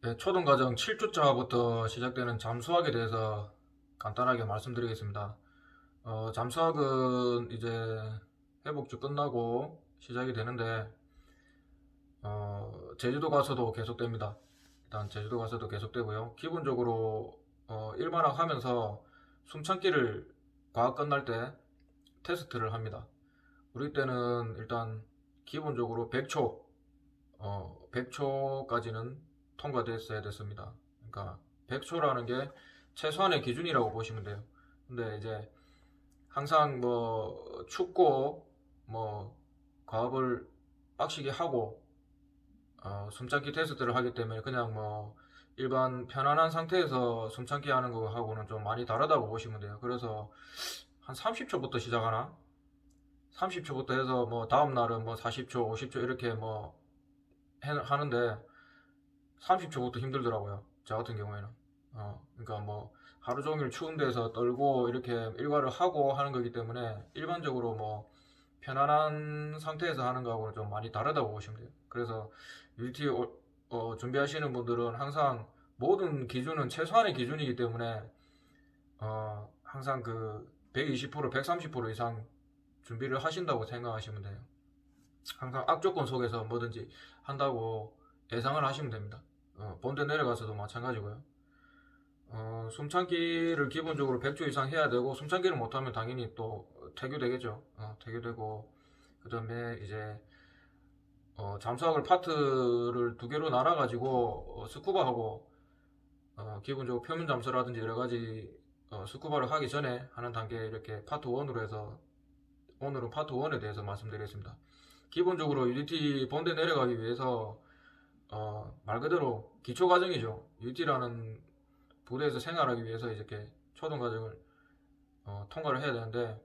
네, 초등과정 7주차부터 시작되는 잠수학에 대해서 간단하게 말씀드리겠습니다. 어, 잠수학은 이제 회복주 끝나고 시작이 되는데, 어, 제주도 가서도 계속됩니다. 일단 제주도 가서도 계속되고요. 기본적으로 어, 일반학 하면서 숨참기를 과학 끝날 때 테스트를 합니다. 우리 때는 일단 기본적으로 100초, 어, 100초까지는 통과됐어야 됐습니다. 그러니까 100초라는 게 최소한의 기준이라고 보시면 돼요. 근데 이제 항상 뭐 춥고 뭐 과업을 빡시게 하고 어, 숨참기 테스트를 하기 때문에 그냥 뭐 일반 편안한 상태에서 숨참기 하는 거하고는 좀 많이 다르다고 보시면 돼요. 그래서 한 30초부터 시작하나? 30초부터 해서 뭐 다음 날은 뭐 40초, 50초 이렇게 뭐 해- 하는데 30초부터 힘들더라고요. 저 같은 경우에는. 어, 그러니까 뭐 하루 종일 추운 데서 떨고 이렇게 일과를 하고 하는 거기 때문에 일반적으로 뭐 편안한 상태에서 하는 거하고는 좀 많이 다르다고 보시면 돼요. 그래서 UT 어, 어, 준비하시는 분들은 항상 모든 기준은 최소한의 기준이기 때문에 어, 항상 그 120%, 130% 이상 준비를 하신다고 생각하시면 돼요. 항상 악조건 속에서 뭐든지 한다고 예상을 하시면 됩니다. 어, 본대 내려가서도 마찬가지고요. 어, 숨참기를 기본적으로 100초 이상 해야 되고 숨참기를 못하면 당연히 또 퇴교되겠죠. 어, 퇴교되고 그 다음에 이제 어, 잠수학을 파트를 두 개로 나눠가지고 어, 스쿠버하고 어, 기본적으로 표면 잠수라든지 여러 가지 어, 스쿠버를 하기 전에 하는 단계 이렇게 파트 1으로 해서 오늘은 파트 1에 대해서 말씀드리겠습니다. 기본적으로 UDT 본대 내려가기 위해서 어, 말 그대로 기초 과정이죠. UT라는 부대에서 생활하기 위해서 이렇게 초등 과정을 어, 통과를 해야 되는데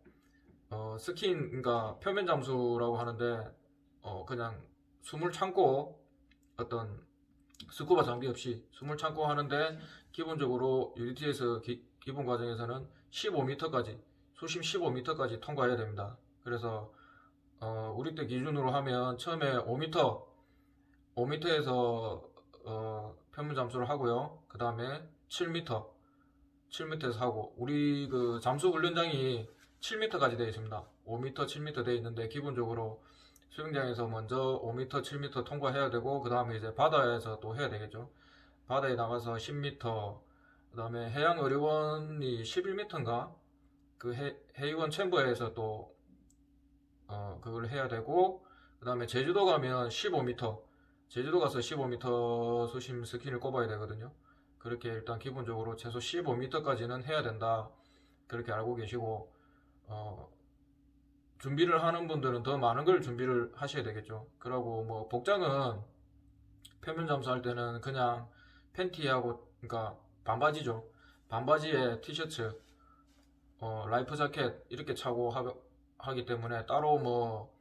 어, 스킨 그러니까 표면 잠수라고 하는데 어, 그냥 숨을 참고 어떤 스쿠버 장비 없이 숨을 참고 하는데 기본적으로 UDT에서 기, 본 과정에서는 15m까지 수심 15m까지 통과해야 됩니다. 그래서 어, 우리 때 기준으로 하면 처음에 5m 5m에서 어, 표면 잠수를 하고요. 그 다음에 7m 7m에서 하고 우리 그 잠수 훈련장이 7m까지 되어 있습니다. 5m, 7m 되어 있는데 기본적으로 수영장에서 먼저 5m, 7m 통과해야 되고 그 다음에 이제 바다에서 또 해야 되겠죠. 바다에 나가서 10m, 그 다음에 해양 의료원이 11m인가 그 해, 해의원 챔버에서 또 어, 그걸 해야 되고 그 다음에 제주도 가면 15m 제주도 가서 15m 수심 스킨을 꼽아야 되거든요. 그렇게 일단 기본적으로 최소 15m까지는 해야 된다. 그렇게 알고 계시고 어, 준비를 하는 분들은 더 많은 걸 준비를 하셔야 되겠죠. 그리고 뭐 복장은 표면 잠수할 때는 그냥 팬티하고 그러니까 반바지죠. 반바지에 티셔츠, 어, 라이프 자켓 이렇게 차고 하, 하기 때문에 따로 뭐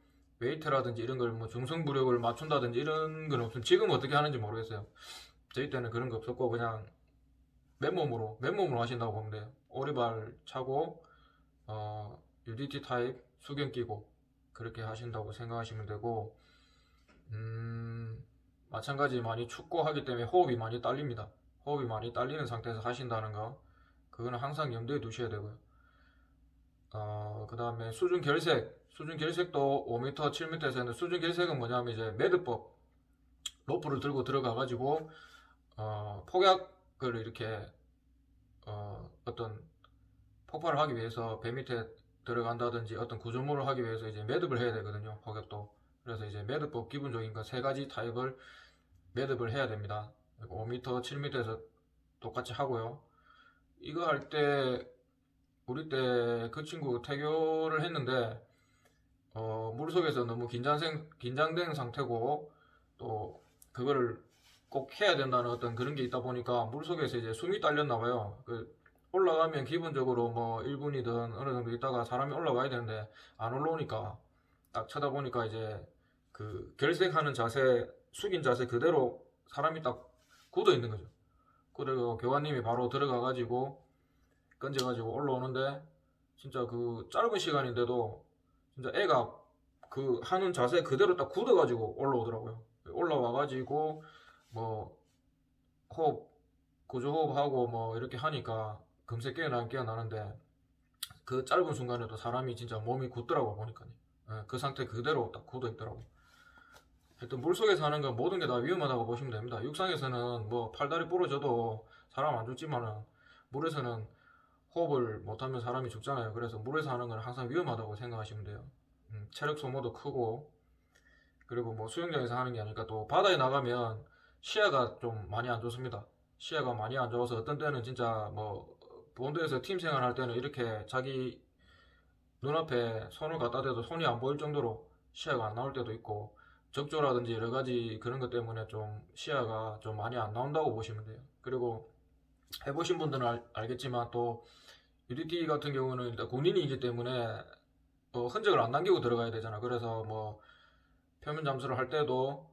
웨이트라든지 이런 걸 뭐 중성부력을 맞춘다든지 이런 건 없으면 지금 어떻게 하는지 모르겠어요. 저희 때는 그런 거 없었고 그냥 맨몸으로 맨몸으로 하신다고 보면 돼요. 오리발 차고 어, UDT 타입 수경 끼고 그렇게 하신다고 생각하시면 되고 음, 마찬가지 많이 춥고 하기 때문에 호흡이 많이 딸립니다. 호흡이 많이 딸리는 상태에서 하신다는 거 그거는 항상 염두에 두셔야 되고요. 어, 그 다음에 수중 결색 수중 결색도 5m, 7m에서 하는데 수중 결색은 뭐냐면 이제 매듭법 로프를 들고 들어가 가지고 어, 폭약을 이렇게 어, 어떤 폭발을 하기 위해서 배 밑에 들어간다든지 어떤 구조물을 하기 위해서 이제 매듭을 해야 되거든요. 폭약도. 그래서 이제 매듭법 기본적인 거 세 가지 타입을 매듭을 해야 됩니다. 5m, 7m에서 똑같이 하고요. 이거 할 때 우리 때 그 친구 태교를 했는데 어, 물속에서 너무 긴장생, 긴장된 상태고 또 그거를 꼭 해야 된다는 어떤 그런 게 있다 보니까 물속에서 이제 숨이 딸렸나 봐요. 그 올라가면 기본적으로 뭐 1분이든 어느 정도 있다가 사람이 올라와야 되는데 안 올라오니까 딱 쳐다보니까 이제 그 결색하는 자세, 숙인 자세 그대로 사람이 딱 굳어 있는 거죠. 그리고 교관님이 바로 들어가 가지고 건져 가지고 올라오는데 진짜 그 짧은 시간인데도 진짜 애가 그 하는 자세 그대로 딱 굳어 가지고 올라오더라고요. 올라와 가지고 뭐 호흡 구조호흡하고 뭐 이렇게 하니까 금세 깨어나긴 깨어나는데 그 짧은 순간에도 사람이 진짜 몸이 굳더라고 보니까 예, 그 상태 그대로 딱 굳어 있더라고 하여튼 물속에서 하는 건 모든 게 다 위험하다고 보시면 됩니다. 육상에서는 뭐 팔다리 부러져도 사람 안 죽지만은 물에서는 호흡을 못하면 사람이 죽잖아요. 그래서 물에서 하는 건 항상 위험하다고 생각하시면 돼요. 음, 체력 소모도 크고. 그리고 뭐 수영장에서 하는 게 아니니까 또 바다에 나가면 시야가 좀 많이 안 좋습니다. 시야가 많이 안 좋아서 어떤 때는 진짜 뭐 본도에서 팀 생활할 때는 이렇게 자기 눈앞에 손을 갖다 대도 손이 안 보일 정도로 시야가 안 나올 때도 있고 적조라든지 여러 가지 그런 것 때문에 좀 시야가 좀 많이 안 나온다고 보시면 돼요. 그리고 해보신 분들은 알, 알겠지만 또 UDT 같은 경우는 일단 군인이기 때문에 어, 흔적을 안 남기고 들어가야 되잖아. 그래서 뭐 표면 잠수를 할 때도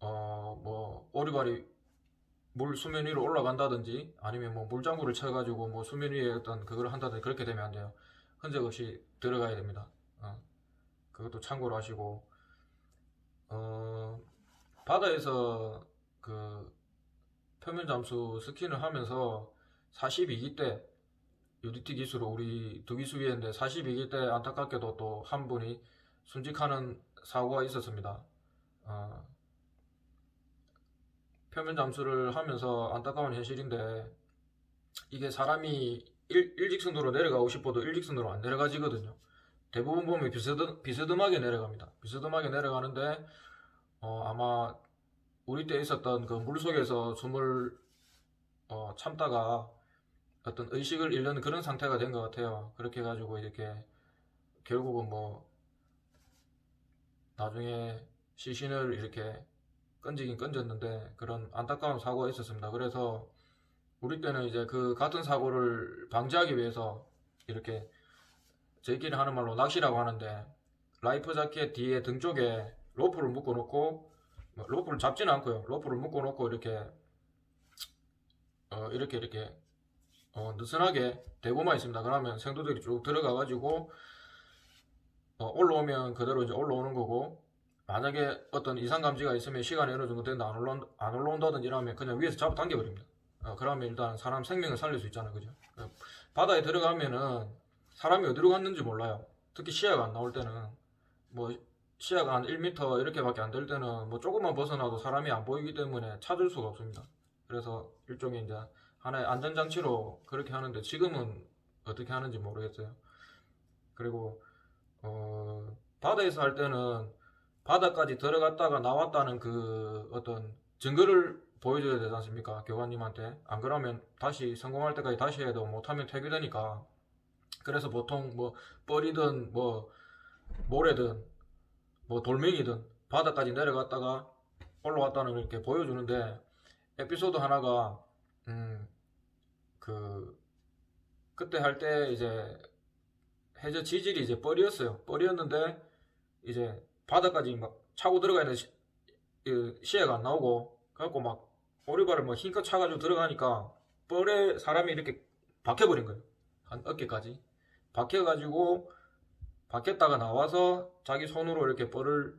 어 뭐 오리발이 물 수면 위로 올라간다든지 아니면 뭐 물장구를 쳐가지고 뭐 수면 위에 어떤 그걸 한다든지 그렇게 되면 안 돼요. 흔적 없이 들어가야 됩니다. 어, 그것도 참고로 하시고 어, 바다에서 그 표면 잠수 스킨을 하면서 42기 때 UDT 기수로 우리 두 기수 위에인데 42기 때 안타깝게도 또 한 분이 순직하는 사고가 있었습니다. 어, 표면 잠수를 하면서 안타까운 현실인데 이게 사람이 일, 일직선으로 내려가고 싶어도 일직선으로 안 내려가지거든요. 대부분 보면 비스듬, 비스듬하게 내려갑니다. 비스듬하게 내려가는데 어, 아마 우리 때 있었던 그 물속에서 숨을 어, 참다가 어떤 의식을 잃는 그런 상태가 된 것 같아요. 그렇게 해가지고 이렇게 결국은 뭐 나중에 시신을 이렇게 건지긴 건졌는데 그런 안타까운 사고가 있었습니다. 그래서 우리 때는 이제 그 같은 사고를 방지하기 위해서 이렇게 저희끼리 하는 말로 낚시라고 하는데 라이프 자켓 뒤에 등 쪽에 로프를 묶어 놓고 뭐 로프를 잡지는 않고요. 로프를 묶어 놓고 이렇게 어 이렇게 이렇게 어 느슨하게 대고만 있습니다. 그러면 생도들이 쭉 들어가 가지고 어 올라오면 그대로 이제 올라오는 거고 만약에 어떤 이상 감지가 있으면 시간이 어느 정도 된다 안, 올라, 안 올라온다든지 이러면 그냥 위에서 잡아 당겨버립니다. 어, 그러면 일단 사람 생명을 살릴 수 있잖아요, 그죠? 어, 바다에 들어가면은 사람이 어디로 갔는지 몰라요. 특히 시야가 안 나올 때는 뭐 시야가 한 1m 이렇게밖에 안 될 때는 뭐 조금만 벗어나도 사람이 안 보이기 때문에 찾을 수가 없습니다. 그래서 일종의 이제 하나의 안전장치로 그렇게 하는데 지금은 어떻게 하는지 모르겠어요. 그리고 어, 바다에서 할 때는 바다까지 들어갔다가 나왔다는 그 어떤 증거를 보여줘야 되지 않습니까? 교관님한테. 안 그러면 다시 성공할 때까지 다시 해도 못하면 퇴비되니까. 그래서 보통 뭐 뻘이든 뭐 모래든 뭐 돌멩이든 바다까지 내려갔다가 올라왔다는 걸 이렇게 보여주는데 에피소드 하나가 음 그 그때 할 때 이제 해저 지질이 이제 뻘이었어요. 뻘이었는데 이제 바다까지 막 차고 들어가 있는 시, 그 시야가 안 나오고 그래갖고 막 오리발을 막 힘껏 차가지고 들어가니까 뻘에 사람이 이렇게 박혀버린 거예요. 한 어깨까지 박혀가지고 박혔다가 나와서 자기 손으로 이렇게 뻘을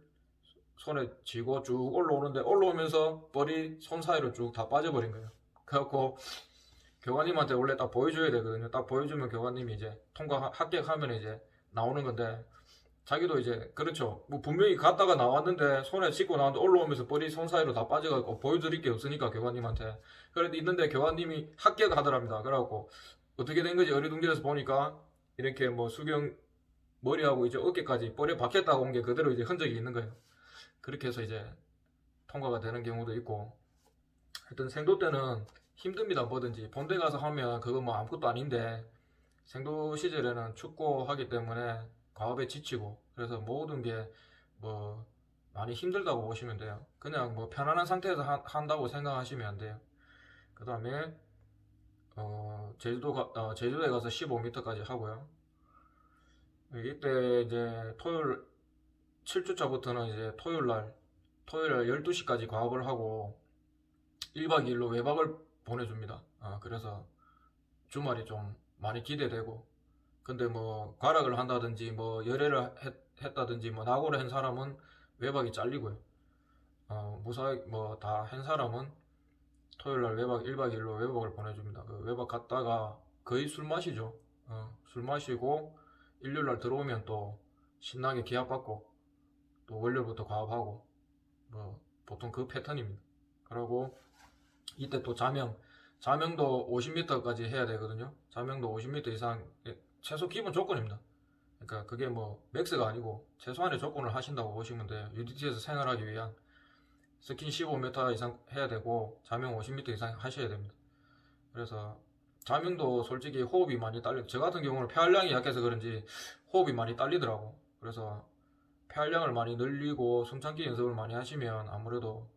손에 쥐고 쭉 올라오는데 올라오면서 뻘이 손 사이로 쭉 다 빠져버린 거예요. 그래갖고 교관님한테 원래 딱 보여줘야 되거든요. 딱 보여주면 교관님이 이제 통과 합격하면 이제 나오는 건데 자기도 이제 그렇죠. 뭐 분명히 갔다가 나왔는데 손에 씻고 나왔는데 올라오면서 뻘이 손 사이로 다 빠져가지고 보여드릴 게 없으니까 교관님한테 그래도 있는데 교관님이 합격하더랍니다. 그래갖고 어떻게 된 거지 어리둥절해서 보니까 이렇게 뭐 수경 머리하고 이제 어깨까지 뻘에 박혔다고 온 게 그대로 이제 흔적이 있는 거예요. 그렇게 해서 이제 통과가 되는 경우도 있고 하여튼 생도 때는 힘듭니다 뭐든지. 본대 가서 하면 그거 뭐 아무것도 아닌데 생도 시절에는 춥고 하기 때문에 과업에 지치고 그래서 모든 게 뭐 많이 힘들다고 보시면 돼요. 그냥 뭐 편안한 상태에서 하- 한다고 생각하시면 안 돼요. 그 다음에 어 제주도 가, 어, 제주도에 가서 15m까지 하고요 이때 이제 토요일 7주차부터는 이제 토요일 날 토요일 날 12시까지 과업을 하고 1박 2일로 외박을 보내줍니다. 아, 그래서 주말이 좀 많이 기대되고 근데 뭐 과락을 한다든지 뭐 열애를 했, 다든지뭐 낙오를 한 사람은 외박이 잘리고요. 어, 무사히 뭐 다 한 사람은 토요일 날 외박 1박 2일로 외박을 보내줍니다. 그 외박 갔다가 거의 술 마시죠. 어, 술 마시고 일요일 날 들어오면 또 신나게 기합받고 또 월요일부터 과업하고 뭐 보통 그 패턴입니다. 그리고 이때 또 자명 자명도 50m까지 해야 되거든요. 자명도 50m 이상 예, 최소 기본 조건입니다. 그러니까 그게 뭐 맥스가 아니고 최소한의 조건을 하신다고 보시면 돼요. UDT에서 생활하기 위한 스킨 15m 이상 해야 되고 자명 50m 이상 하셔야 됩니다. 그래서 자명도 솔직히 호흡이 많이 딸려. 저 같은 경우는 폐활량이 약해서 그런지 호흡이 많이 딸리더라고. 그래서 폐활량을 많이 늘리고 숨참기 연습을 많이 하시면 아무래도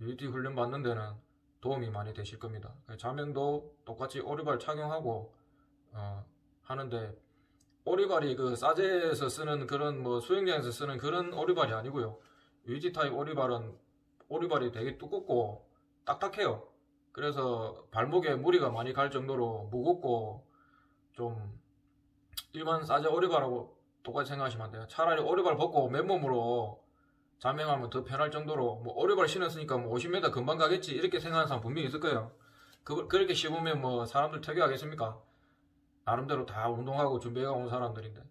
UDT 훈련 받는 데는 도움이 많이 되실 겁니다. 자명도 똑같이 오리발 착용하고 어, 하는데 오리발이 그 사제에서 쓰는 그런 뭐 수영장에서 쓰는 그런 오리발이 아니고요. UT 타입 오리발은 오리발이 되게 두껍고 딱딱해요. 그래서 발목에 무리가 많이 갈 정도로 무겁고 좀 일반 사제 오리발하고 똑같이 생각하시면 안 돼요. 차라리 오리발 벗고 맨몸으로 자명하면 더 편할 정도로 뭐 오리발 신었으니까 뭐 50m 금방 가겠지 이렇게 생각하는 사람 분명히 있을 거예요. 그, 그렇게 씹으면 뭐 사람들 퇴교하겠습니까? 나름대로 다 운동하고 준비해 온 사람들인데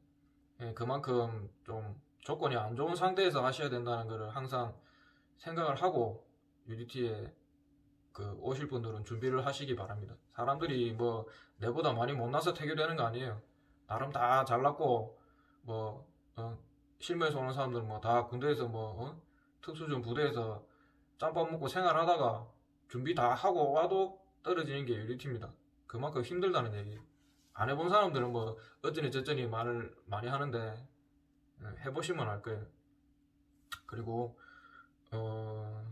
예, 그만큼 좀 조건이 안 좋은 상태에서 하셔야 된다는 것을 항상 생각을 하고 UDT에 그 오실 분들은 준비를 하시기 바랍니다. 사람들이 뭐 내보다 많이 못나서 퇴교되는 거 아니에요. 나름 다 잘났고 뭐 어, 실무에서 오는 사람들은 뭐 다 군대에서 뭐 어? 특수전 부대에서 짬밥 먹고 생활하다가 준비 다 하고 와도 떨어지는 게 UDT입니다. 그만큼 힘들다는 얘기. 안 해본 사람들은 뭐 어쩌니 저쩌니 말을 많이 하는데 예, 해보시면 알 거예요. 그리고 어,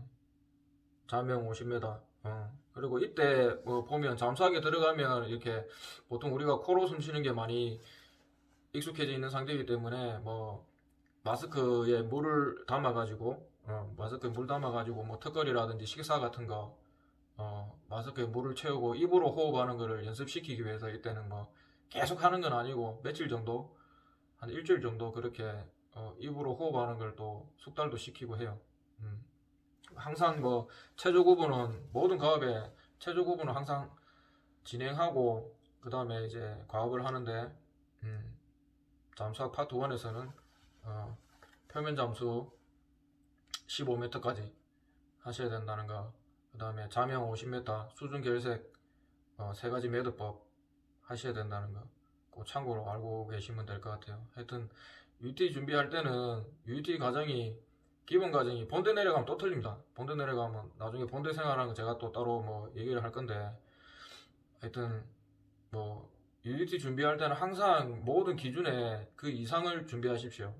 자명 50m. 어, 그리고 이때 뭐 보면 잠수하게 들어가면 이렇게 보통 우리가 코로 숨 쉬는 게 많이 익숙해져 있는 상태이기 때문에 뭐 마스크에 물을 담아가지고 어, 마스크에 물 담아가지고 뭐 턱걸이라든지 식사 같은 거 어, 마스크에 물을 채우고 입으로 호흡하는 거를 연습시키기 위해서 이때는 뭐 계속 하는 건 아니고 며칠 정도 한 일주일 정도 그렇게 어, 입으로 호흡하는 걸 또 숙달도 시키고 해요. 음. 항상 뭐 체조 구분은 모든 과업에 체조 구분은 항상 진행하고 그 다음에 이제 과업을 하는데 음, 잠수학 파트 1에서는 어, 표면 잠수 15m까지 하셔야 된다는 거. 그 다음에 자명 50m, 수중 결색 어, 세 가지 매듭법 하셔야 된다는 거. 꼭 참고로 알고 계시면 될 것 같아요. 하여튼 UT 준비할 때는 UT 과정이 기본 과정이 본대 내려가면 또 틀립니다. 본대 내려가면 나중에 본대 생활하는 거 제가 또 따로 뭐 얘기를 할 건데 하여튼 뭐 UDT 준비할 때는 항상 모든 기준에 그 이상을 준비하십시오.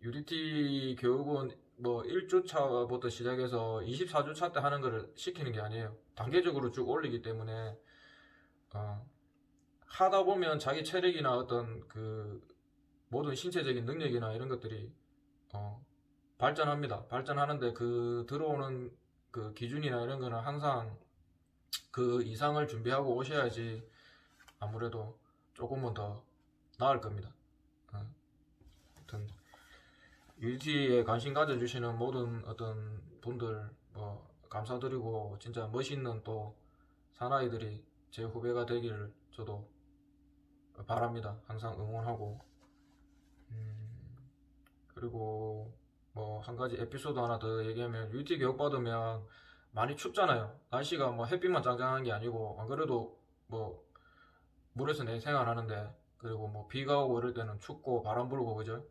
UDT 교육은 뭐 1주차부터 시작해서 24주차 때 하는 거를 시키는 게 아니에요. 단계적으로 쭉 올리기 때문에 어, 하다 보면 자기 체력이나 어떤 그 모든 신체적인 능력이나 이런 것들이 어, 발전합니다. 발전하는데 그 들어오는 그 기준이나 이런 거는 항상 그 이상을 준비하고 오셔야지 아무래도 조금은 더 나을 겁니다. 어. 하여튼 UT에 관심 가져주시는 모든 어떤 분들 뭐 감사드리고 진짜 멋있는 또 사나이들이 제 후배가 되기를 저도 바랍니다. 항상 응원하고 음, 그리고 뭐 한 가지 에피소드 하나 더 얘기하면 UT 교육 받으면 많이 춥잖아요. 날씨가 뭐 햇빛만 짱짱한 게 아니고 안 그래도 뭐 물에서 내 생활하는데 그리고 뭐 비가 오고 이럴 때는 춥고 바람 불고 그죠?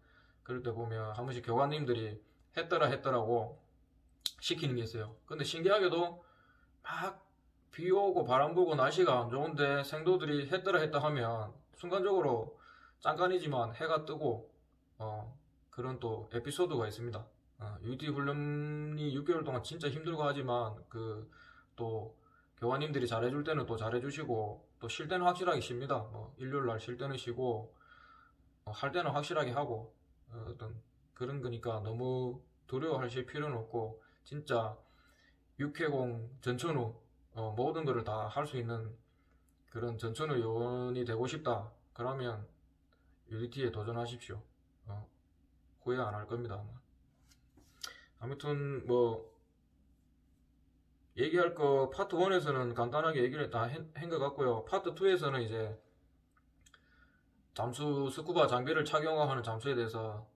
그럴 때 보면 한 번씩 교관님들이 했더라 했더라고 시키는 게 있어요. 근데 신기하게도 막 비 오고 바람 불고 날씨가 안 좋은데 생도들이 했더라 했다 하면 순간적으로 잠깐이지만 해가 뜨고 어, 그런 또 에피소드가 있습니다. 어, UT 훈련이 6개월 동안 진짜 힘들고 하지만 그 또 교관님들이 잘해줄 때는 또 잘해주시고 또 쉴 때는 확실하게 쉽니다. 뭐 일요일 날 쉴 때는 쉬고 어, 할 때는 확실하게 하고 어, 어떤 그런 거니까 너무 두려워하실 필요는 없고 진짜 육해공 전천후 어, 모든 것을 다 할 수 있는 그런 전천후 요원이 되고 싶다. 그러면 UDT에 도전하십시오. 어, 후회 안 할 겁니다. 아마. 아무튼 뭐 얘기할 거 파트 1에서는 간단하게 얘기를 다 한 것 같고요. 파트 2에서는 이제 잠수 스쿠버 장비를 착용하는 잠수에 대해서